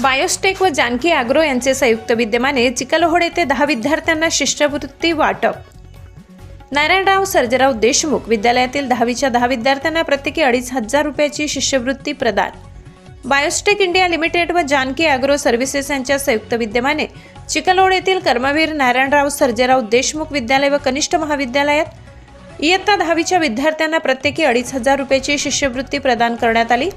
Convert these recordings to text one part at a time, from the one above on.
बायोस्टेक व जानकी आग्रो यांचे संयुक्त विद्यमाने चिखलहोड येथे दहा विद्यार्थ्यांना शिष्यवृत्ती वाटप. नारायणराव सर्जराव देशमुख विद्यालयातील दहावीच्या दहा विद्यार्थ्यांना प्रत्येकी अडीच हजार रुपयाची शिष्यवृत्ती प्रदान. बायोस्टेक इंडिया लिमिटेड व जानकी ॲग्रो सर्व्हिसेस यांच्या संयुक्त विद्यमाने चिखलहोड येथील कर्मवीर नारायणराव सर्जेराव देशमुख विद्यालय व कनिष्ठ महाविद्यालयात इयत्ता दहावीच्या विद्यार्थ्यांना प्रत्येकी अडीच हजार रुपयाची शिष्यवृत्ती प्रदान करण्यात आली.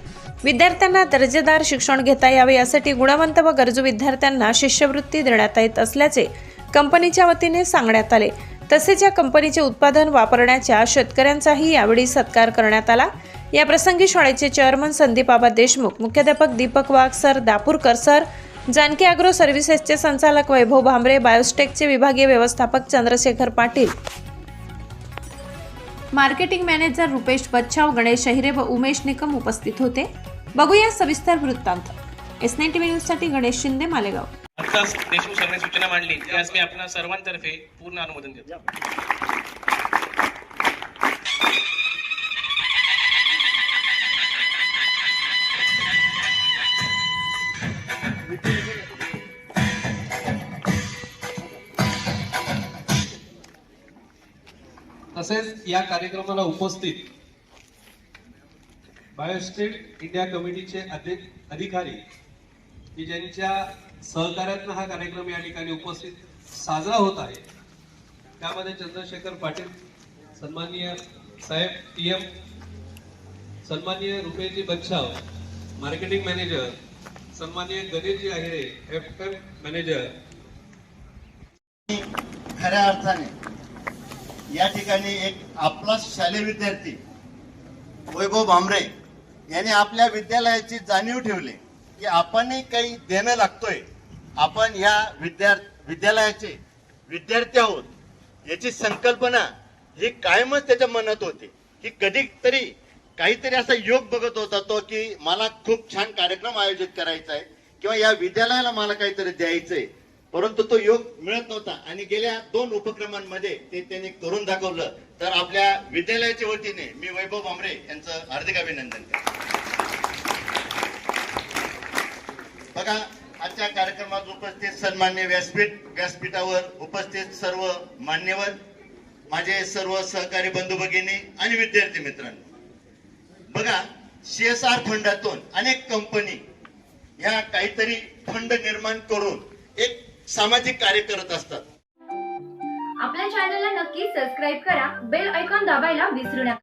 विद्यार्थ्यांना दर्जेदार शिक्षण घेता यावे यासाठी गुणवंत व गरजू विद्यार्थ्यांना शिष्यवृत्ती देण्यात येत असल्याचे कंपनीच्या वतीने सांगण्यात आले. तसेच या कंपनीचे उत्पादन वापरण्याच्या शेतकऱ्यांचाही यावेळी सत्कार करण्यात आला. या प्रसंगी शाळेचे चेअरमन संदीप आबा देशमुख मुख्याध्यापक Deepak Wagh sir Dapurkar sir Janaki agro सर्व्हिसेसचे संचालक वैभव भांबरे बायोस्टेकचे विभागीय व्यवस्थापक चंद्रशेखर पाटील. मार्केटिंग मॅनेजर रुपेश बच्छाव गणेश अहिरे व उमेश निकम उपस्थित होते. बघूया सविस्तर वृत्तांत. एस नाईन्टी न्यूजसाठी गणेश शिंदे मालेगाव. आत्ताच देशमुख सरने सूचना मांडली. त्यास मी आपल्या सर्वांतर्फे पूर्ण अनुमोदन देतो. तसेच या कार्यक्रमाला उपस्थित बायोस्टेट इंडिया कमिटीचे अधिकारी की ज्यांच्या सहकार्यातनं हा कार्यक्रम या ठिकाणी उपस्थित साजरा होत आहे त्यामध्ये चंद्रशेखर पाटील सन्माननीय साहेब पी एम सन्माननीय रुपेजी बच्छाव मार्केटिंग मॅनेजर सन्माननीय Ganeshji Ahire F M manager. खऱ्या अर्थाने या ठिकाणी एक आपला शालेय विद्यार्थी वैभव भामरे यांनी आपल्या विद्यालयाची जाणीव ठेवली की आपणही काही देणं लागतोय. आपण या विद्या विद्यालयाचे विद्यार्थी आहोत. याची संकल्पना ही कायमच त्याच्या मनात होती की कधीतरी काहीतरी असा योग बघत होता तो की मला खूप छान कार्यक्रम आयोजित करायचा आहे किंवा या विद्यालयाला मला काहीतरी द्यायचंय. परंतु तो योग मिळत नव्हता. आणि गेल्या दोन उपक्रमांमध्ये ते त्यांनी करून दाखवलं. तर आपल्या विद्यालयाच्या वतीने मी वैभव भांबरे यांचं हार्दिक अभिनंदन करतो. बघा आजच्या कार्यक्रमात उपस्थित सन्मान्य व्यासपीठ व्यासपीठावर उपस्थित सर्व मान्यवर माझे सर्व सहकारी बंधू भगिनी आणि विद्यार्थी मित्रांनो. बघा सीएसआर फंडातून अनेक कंपनी ह्या काहीतरी फंड निर्माण करून एक सामाजिक कार्य करत असतात. आपल्या चॅनलला नक्की सबस्क्राईब करा बेल ऐकॉन दाबायला विसरू नका.